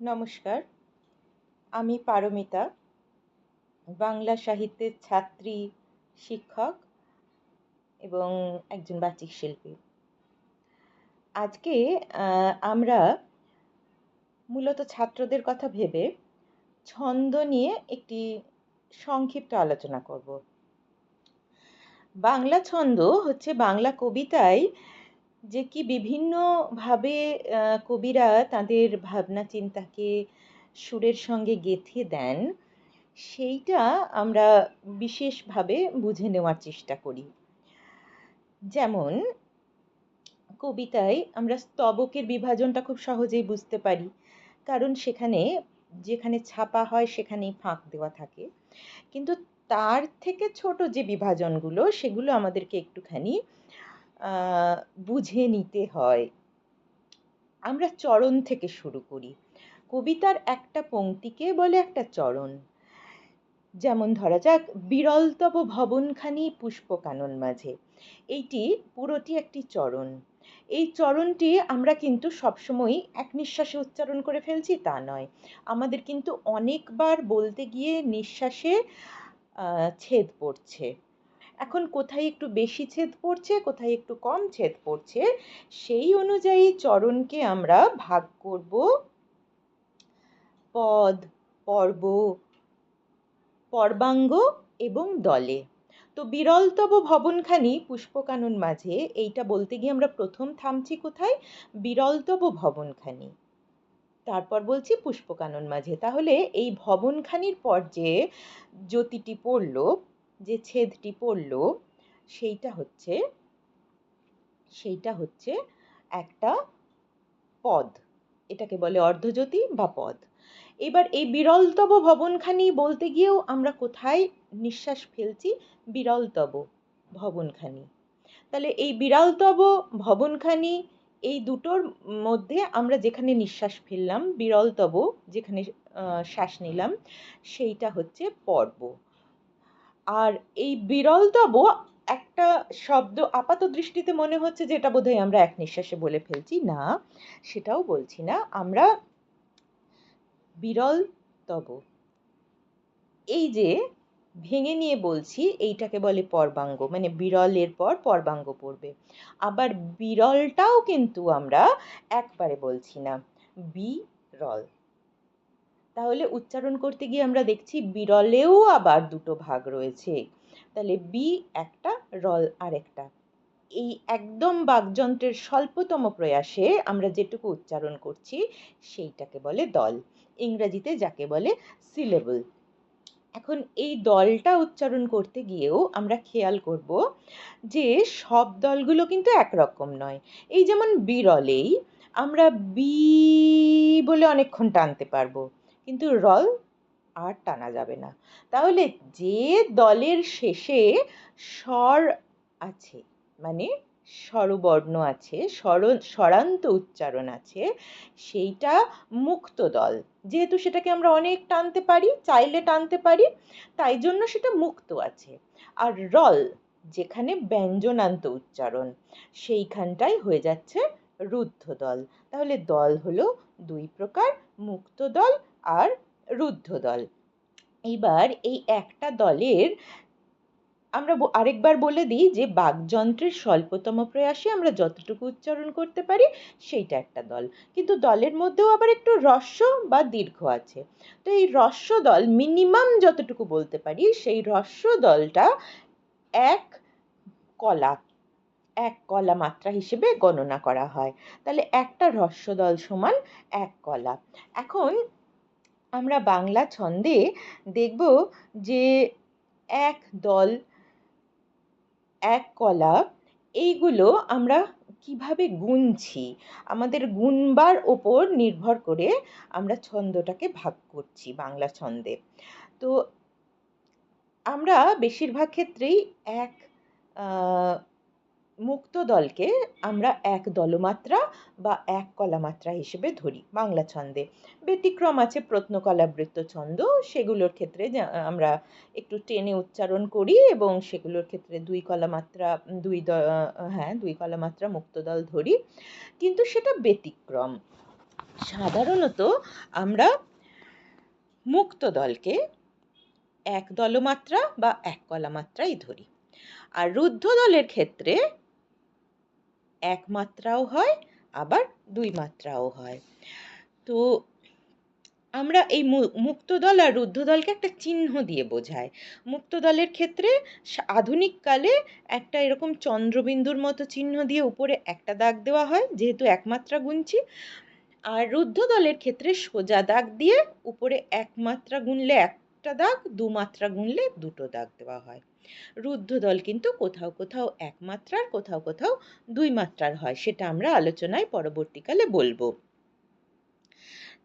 নমস্কার। আমি পারমিতা, বাংলা সাহিত্যের ছাত্রী, শিক্ষক এবং একজন বাচিক শিল্পী। আজকে আমরা মূলত ছাত্রদের কথা ভেবে ছন্দ নিয়ে একটি সংক্ষিপ্ত আলোচনা করব। বাংলা ছন্দ হচ্ছে বাংলা কবিতায় যে কি বিভিন্নভাবে কবিরা তাদের ভাবনা চিন্তাকে সুরের সঙ্গে গেঁথে দেন, সেইটা আমরা বিশেষভাবে বুঝে নেওয়ার চেষ্টা করি। যেমন, কবিতায় আমরা স্তবকের বিভাজনটা খুব সহজেই বুঝতে পারি, কারণ সেখানে, যেখানে ছাপা হয় সেখানেই ফাঁক দেওয়া থাকে। কিন্তু তার থেকে ছোট যে বিভাজনগুলো, সেগুলো আমাদেরকে একটুখানি বুঝে নিতে হয়। আমরা চরণ থেকে শুরু করি। কবিতার একটা পংক্তিকে বলে একটা চরণ। যেমন ধরা যাক বিরলতব ভবনখানি পুষ্পকানন মাঝে। এইটি পুরোটি একটি চরণ। এই চরণটি আমরা কিন্তু সবসময়ই এক নিঃশ্বাসে উচ্চারণ করে ফেলছি, তা নয়। আমাদের কিন্তু অনেকবার বলতে গিয়ে নিঃশ্বাসে ছেদ পড়ছে। এখন কোথায় একটু বেশি ছেদ পড়ছে, কোথায় একটু কম ছেদ পড়ছে, সেই অনুযায়ী চরণকে আমরা ভাগ করব। পদ, পর্ব, পর্বাঙ্গ এবং দলে। তো বিরলতব ভবনখানি পুষ্পকানন মাঝে, এইটা বলতে গিয়ে আমরা প্রথম থামছি কোথায়? বিরলতব ভবনখানি। তারপর বলছি পুষ্পকানন মাঝে। তাহলে এই ভবনখানির পর যে জ্যোতিটি পড়ল। যে ছেদটি পড়ল, সেইটা হচ্ছে সেইটা হচ্ছে একটা পদ। এটাকে বলে অর্ধজ্যোতি বা পদ। এবার এই বিরলতব ভবনখানি বলতে গিয়েও আমরা কোথায় নিঃশ্বাস ফেলছি? বিরলতব ভবনখানি। তাহলে এই বিরলতব ভবনখানি এই দুটোর মধ্যে আমরা যেখানে নিঃশ্বাস ফেললাম, বিরলতব যেখানে শ্বাস নিলাম, সেইটা হচ্ছে পর্ব। আর এই বিরলতব একটা শব্দ আপাত দৃষ্টিতে মনে হচ্ছে যে এটা বোধহয় আমরা এক নিঃশ্বাসে বলে ফেলছি। না, সেটাও বলছি না। আমরা বিরল তব এই যে ভেঙে নিয়ে বলছি, এইটাকে বলে পর্বাঙ্গ। মানে বিরলের পর পর্বাঙ্গ পড়বে। আবার বিরলটাও কিন্তু আমরা একবারে বলছি না। বিরল। তাহলে উচ্চারণ করতে গিয়ে আমরা দেখছি বিরলেও আবার দুটো ভাগ রয়েছে। তাহলে বি একটা, রল আরেকটা। এই একদম বাকযন্ত্রের স্বল্পতম প্রয়াসে আমরা যেটুকু উচ্চারণ করছি, সেইটাকে বলে দল। ইংরাজিতে যাকে বলে সিলেবল এখন এই দলটা উচ্চারণ করতে গিয়েও আমরা খেয়াল করব যে সব দলগুলো কিন্তু একরকম নয়। এই যেমন বিরলেই আমরা বি বলে অনেকক্ষণ টানতে পারব। কিন্তু রল আর টানা যাবে না। তাহলে যে দলের শেষে স্বর আছে মানে স্বরবর্ণ আছে স্বর স্বরান্ত উচ্চারণ আছে, সেইটা মুক্ত দল। যেহেতু সেটাকে আমরা অনেক টানতে পারি, চাইলে টানতে পারি, তাই জন্য সেটা মুক্ত আছে। আর রল, যেখানে ব্যঞ্জনান্ত উচ্চারণ, সেইখানটাই হয়ে যাচ্ছে রুদ্ধ দল। তাহলে দল হলো দুই প্রকার, মুক্ত দল আর রুদ্ধ দল। এইবার এই একটা দলের আমরা আরেকবার বলে দিই যে বাকযন্ত্রের স্বল্পতম প্রয়াসে আমরা যতটুকু উচ্চারণ করতে পারি সেইটা একটা দল। কিন্তু দলের মধ্যেও আবার একটু রস্য বা দীর্ঘ আছে। তো এই রস্য দল মিনিমাম যতটুকু বলতে পারি সেই রস্য দলটা এক কলা এক কলা মাত্রা হিসেবে গণনা করা হয়। তাহলে একটা হ্রস্ব দল সমান এক কলা। এখন আমরা বাংলা ছন্দে দেখব যে এক দল, এক কলা, এইগুলো আমরা কীভাবে গুনছি? আমাদের গুনবার ওপর নির্ভর করে আমরা ছন্দটাকে ভাগ করছি বাংলা ছন্দে। তো আমরা বেশিরভাগ ক্ষেত্রেই এক মুক্ত দলকে আমরা এক দলমাত্রা বা এক কলামাত্রা হিসেবে ধরি বাংলা ছন্দে। ব্যতিক্রম আছে প্রত্নকলাবৃত্ত ছন্দ, সেগুলোর ক্ষেত্রে আমরা একটু টেনে উচ্চারণ করি এবং সেগুলোর ক্ষেত্রে দুই কলামাত্রা, দুই হ্যাঁ দুই কলামাত্রা মুক্ত দল ধরি। কিন্তু সেটা ব্যতিক্রম। সাধারণত আমরা মুক্ত দলকে এক দলমাত্রা বা এক কলামাত্রাই ধরি। আর রুদ্ধ দলের ক্ষেত্রে এক মাত্রাও হয়, আবার দুই মাত্রাও হয়। তো আমরা এই মুক্ত দল আর রুদ্ধ দলকে একটা চিহ্ন দিয়ে বোঝাই। মুক্ত দলের ক্ষেত্রে আধুনিককালে একটা এরকম চন্দ্রবিন্দুর মতো চিহ্ন দিয়ে উপরে একটা দাগ দেওয়া হয়, যেহেতু একমাত্রা গুনছি। আর রুদ্ধ দলের ক্ষেত্রে সোজা দাগ দিয়ে উপরে একমাত্রা গুনলে একটা দাগ দুমাত্রা গুনলে দুটো দাগ দেওয়া হয়। রুদ্ধ দল কিন্তু কোথাও কোথাও এক মাত্রার কোথাও কোথাও দুই মাত্রার হয়, সেটা আমরা আলোচনায় পরবর্তীকালে বলব।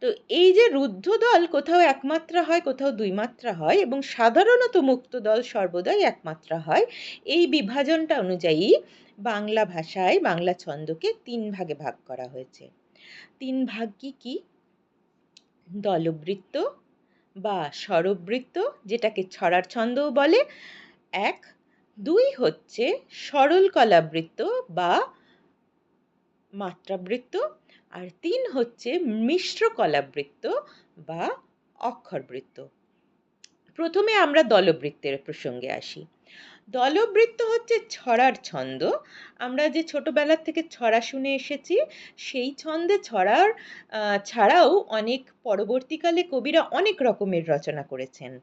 তো এই যে রুদ্ধ দল কোথাও একমাত্রা হয়, কোথাও দুই মাত্রা হয় এবং সাধারণত মুক্ত দল সর্বদাই একমাত্রা হয়, এই বিভাজনটা অনুযায়ী বাংলা ভাষায় বাংলা ছন্দকে তিন ভাগে ভাগ করা হয়েছে। তিন ভাগ কি কি? দলবৃত্ত বা স্বরবৃত্ত, যেটাকে ছড়ার ছন্দও বলে এক, দুই হচ্ছে সরল কলাবৃত্ত বা মাত্রাবৃত্ত, আর তিন হচ্ছে মিশ্র কলাবৃত্ত বা অক্ষরবৃত্ত। প্রথমে আমরা দলবৃত্তের প্রসঙ্গে আসি। দলবৃত্ত হচ্ছে ছড়ার ছন্দ। আমরা যে ছোটবেলার থেকে ছড়া শুনে এসেছি, সেই ছন্দে ছড়ার ছাড়াও অনেক পরবর্তীকালে কবিরা অনেক রকমের রচনা করেছেন।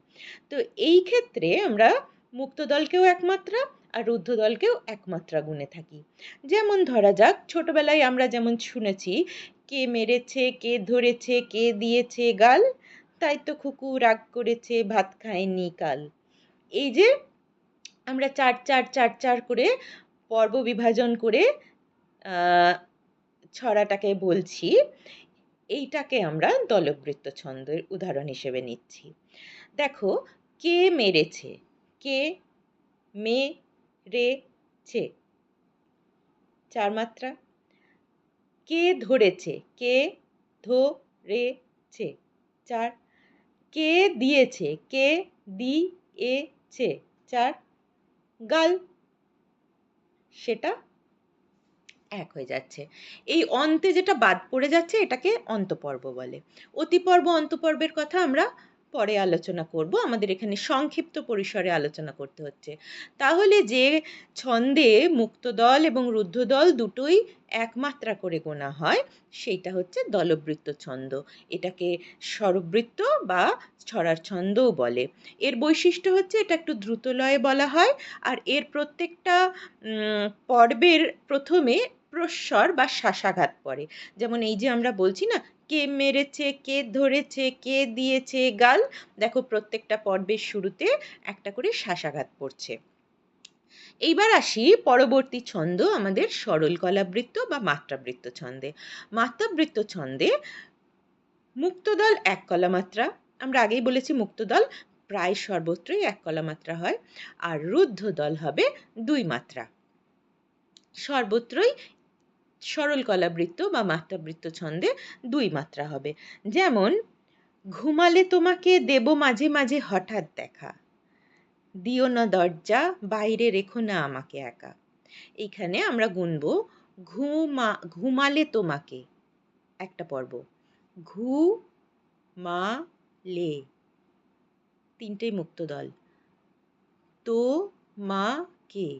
তো এই ক্ষেত্রে আমরা মুক্ত দলকেও একমাত্রা আর রুদ্ধ দলকেও একমাত্রা গুনে থাকি। যেমন ধরা যাক, ছোটবেলায় আমরা যেমন শুনেছি, কে মেরেছে, কে ধরেছে, কে দিয়েছে গাল, তাই তো খুকু রাগ করেছে, ভাত খায়নি কাল। এই যে আমরা চার চার চার চার করে পর্ব বিভাজন করে ছড়াটাকে বলছি, এইটাকে আমরা দলবৃত্ত ছন্দের উদাহরণ হিসেবে নিচ্ছি। দেখো, কে মেরেছে কে মে রে ছে? চার মাত্রা। কে ধরেছে? কে ধো রে ছে চার। কে দিয়েছে? কে দি এ ছে চার। গাল। সেটা এক হয়ে যাচ্ছে। এই অন্তে যেটা বাদ পড়ে যাচ্ছে, এটাকে অন্তপর্ব বলে। অতিপর্ব, অন্তপর্বের কথা আমরা পরে আলোচনা করব। আমাদের এখানে সংক্ষিপ্ত পরিসরে আলোচনা করতে হচ্ছে। তাহলে যে ছন্দে মুক্তদল এবং রুদ্ধদল দুটোই একমাত্রা করে গোনা হয়, সেইটা হচ্ছে দলবৃত্ত ছন্দ। এটাকে স্বরবৃত্ত বা ছড়ার ছন্দও বলে। এর বৈশিষ্ট্য হচ্ছে এটা একটু দ্রুতলয়ে বলা হয়, আর এর প্রত্যেকটা পর্বের প্রথমে প্রস্বর বা শ্বাসাঘাত পড়ে। যেমন এই যে আমরা বলছি না কে মেরেছে, কে ধরেছে, কে দিয়েছে গাল। দেখো প্রত্যেকটা পর্বের শুরুতে একটা করে শ্বাসাঘাত পড়ছে। এইবার আসি পরবর্তী ছন্দ, আমাদের সরল কলাবৃত্ত বা মাত্রাবৃত্ত ছন্দে। মাত্রাবৃত্ত ছন্দে মুক্তদল এক কলা মাত্রা আমরা আগেই বলেছি মুক্তদল প্রায় সর্বত্রই এক কলা মাত্রা হয়। আর রুদ্ধ দল হবে দুই মাত্রা। সর্বত্রই সরল কলাবৃত্ত বা মাত্রাবৃত্ত ছন্দে দুই মাত্রা হবে। যেমন, ঘুমালে তোমাকে দেব মাঝে মাঝে হঠাৎ দেখা। দিও না দরজা, বাইরে রেখো না আমাকে একা। এইখানে আমরা গুনব, ঘুমা, ঘুমালে তোমাকে। একটা পর্ব। ঘু মা লে তিনটেই মুক্ত দল। তো মা কে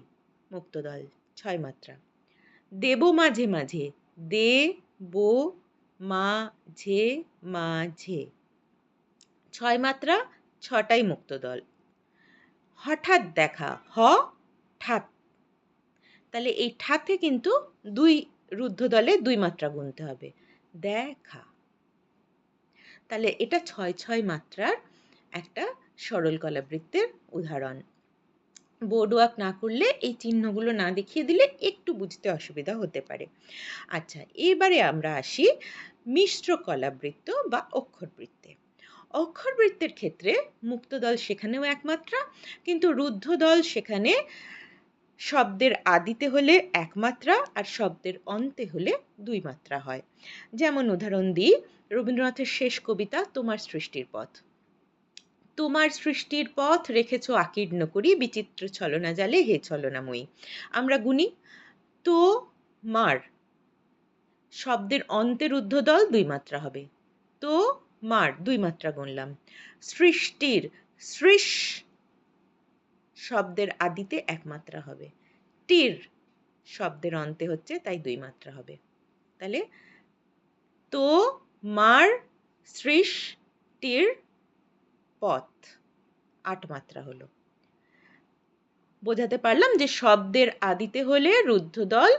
মুক্ত দল। ছয় মাত্রা। দেব মাঝে মাঝে, দে, বো মাঝে মাঝে ছয় মাত্রা, ছটাই মুক্ত দল। হঠাৎ দেখা, হ ঠাত তাহলে এই ঠাতে কিন্তু দুই রুদ্ধ দলে দুই মাত্রা গুনতে হবে। দেখা। তাহলে এটা ছয় ছয় মাত্রার একটা সরল কলাবৃত্তের উদাহরণ। বোর্ড ওয়ার্ক না করলে এই চিহ্নগুলো না দেখিয়ে দিলে একটু বুঝতে অসুবিধা হতে পারে। আচ্ছা এবারে আমরা আসি মিশ্র কলাবৃত্ত বা অক্ষরবৃত্তে। অক্ষরবৃত্তের ক্ষেত্রে মুক্তদল সেখানেও একমাত্রা, কিন্তু রুদ্ধদল সেখানে শব্দের আদিতে হলে একমাত্রা আর শব্দের অন্তে হলে দুই মাত্রা হয়। যেমন উদাহরণ দিই, রবীন্দ্রনাথের শেষ কবিতা, তোমার সৃষ্টির পথ। তোমার সৃষ্টির পথ রেখেছ আকীর্ণ করি বিচিত্র ছলনা জালে হে ছলনাময়ী। আমরা গুনি তো মার। শব্দের অন্তের ঊর্ধ্বদল দুই মাত্রা হবে। তো মার, দুই মাত্রা গুনলাম। সৃষ্টির, সৃষ শব্দের আদিতে এক মাত্রা হবে। টির শব্দের অন্তে হচ্ছে, তাই দুই মাত্রা হবে। তাহলে তো মার, সৃষ টির পথ আট মাত্রা হলো। বোঝাতে পারলাম যে শব্দের আদিতে হলে রুদ্ধদল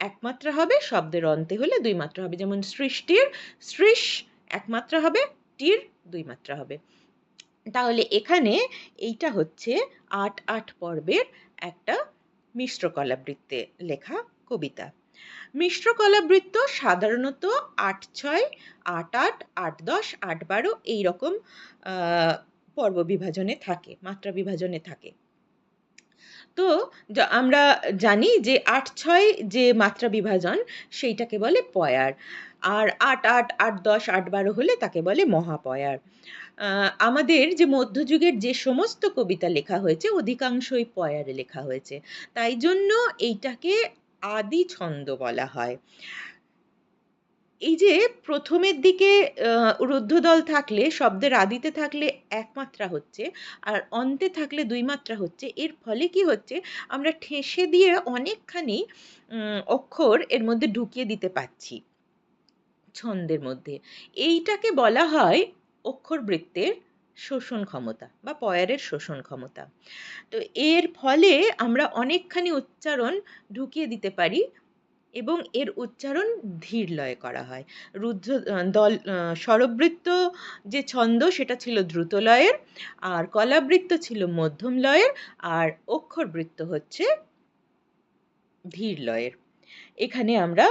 এক মাত্রা হবে, শব্দের অন্তে হলে দুই মাত্রা হবে। যেমন সৃষ্টির, সৃষ এক মাত্রা হবে, টির দুই মাত্রা হবে। তাহলে এখানে এইটা হচ্ছে আট আট পর্বের একটা মিশ্র কলাবৃত্তে লেখা কবিতা। মিশ্র কলাবৃত্ত সাধারণত আট ছয়, আট আট আট দশ, আট বারো এইরকম পর্ব বিভাজনে থাকে মাত্রা বিভাজনে থাকে। তো আমরা জানি যে আট ছয় যে মাত্রা বিভাজন সেইটাকে বলে পয়ার, আর আট আট আট দশ, আট বারো হলে তাকে বলে মহাপয়ার। আমাদের যে মধ্যযুগের যে সমস্ত কবিতা লেখা হয়েছে, অধিকাংশই পয়ারে লেখা হয়েছে। তাই জন্য এইটাকে আদি ছন্দ বলা হয়। এই যে প্রথমের দিকে রুদ্ধদল থাকলে, শব্দের আদিতে থাকলে এক মাত্রা হচ্ছে, আর অন্তে থাকলে দুই মাত্রা হচ্ছে। এর ফলে কি হচ্ছে, আমরা ঠেসে দিয়ে অনেকখানি অক্ষর এর মধ্যে ঢুকিয়ে দিতে পারছি ছন্দের মধ্যে। এইটাকে বলা হয় অক্ষর বৃত্তের শোষণ ক্ষমতা বা পয়ারের শোষণ ক্ষমতা। তো এর ফলে আমরা অনেকখানি উচ্চারণ ঢুকিয়ে দিতে পারি এবং এর উচ্চারণ ধীর লয়ে করা হয়। রুদ্র দল স্বরবৃত্ত যে ছন্দ সেটা ছিল দ্রুত লয়ের আর কলাবৃত্ত ছিল মধ্যম লয়ের আর অক্ষরবৃত্ত হচ্ছে ধীর লয়ের। এখানে আমরা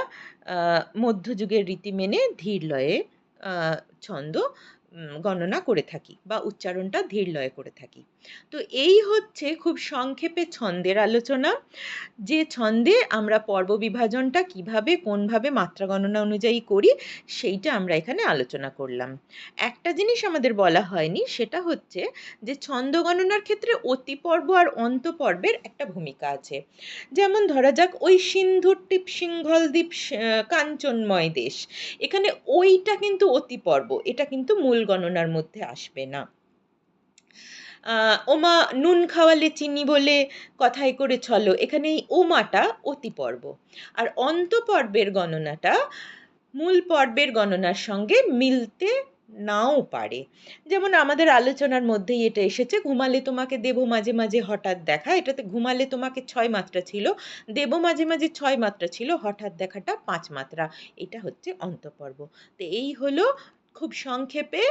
মধ্যযুগের রীতি মেনে ধীর লয়ে ছন্দ গণনা করে থাকি বা উচ্চারণটা ধীর লয়ে করে থাকি। তো এই হচ্ছে খুব সংক্ষেপে ছন্দের আলোচনা। যে ছন্দে আমরা পর্ব বিভাজনটা কীভাবে, কোনভাবে মাত্রা গণনা অনুযায়ী করি, সেইটা আমরা এখানে আলোচনা করলাম। একটা জিনিস আমাদের বলা হয়নি, সেটা হচ্ছে যে ছন্দ গণনার ক্ষেত্রে অতি পর্ব আর অন্ত পর্বের একটা ভূমিকা আছে। যেমন ধরা যাক, ওই সিন্ধুর দ্বীপ কাঞ্চনময় দেশ। এখানে ওইটা কিন্তু অতি পর্ব এটা কিন্তু মূল গণনার মধ্যে আসবে না। ওমা নুন খাওয়ালে চিনি বলে কথাই করে চলো। এখানে এই ওমাটা অতি পর্ব। আর অন্ত পর্বের গণনাটা মূল পর্বের গণনার সঙ্গে মিলতে নাও পারে। যেমন আমাদের আলোচনার মধ্যেই এটা এসেছে, ঘুমালে তোমাকে দেব মাঝে মাঝে হঠাৎ দেখা। এটাতে ঘুমালে তোমাকে ছয় মাত্রা ছিল, দেব মাঝে মাঝে ছয় মাত্রা ছিল, হঠাৎ দেখাটা পাঁচ মাত্রা। এটা হচ্ছে অন্তপর্ব। তো এই হলো খুব সংক্ষেপে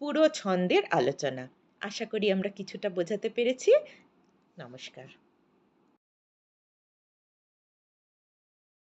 পুরো ছন্দের আলোচনা। আশা করি আমরা কিছুটা বোঝাতে পেরেছি। নমস্কার।